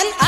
and I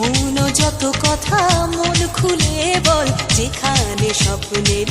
মৌন যত কথা মন খুলে বল যেখানে স্বপ্নের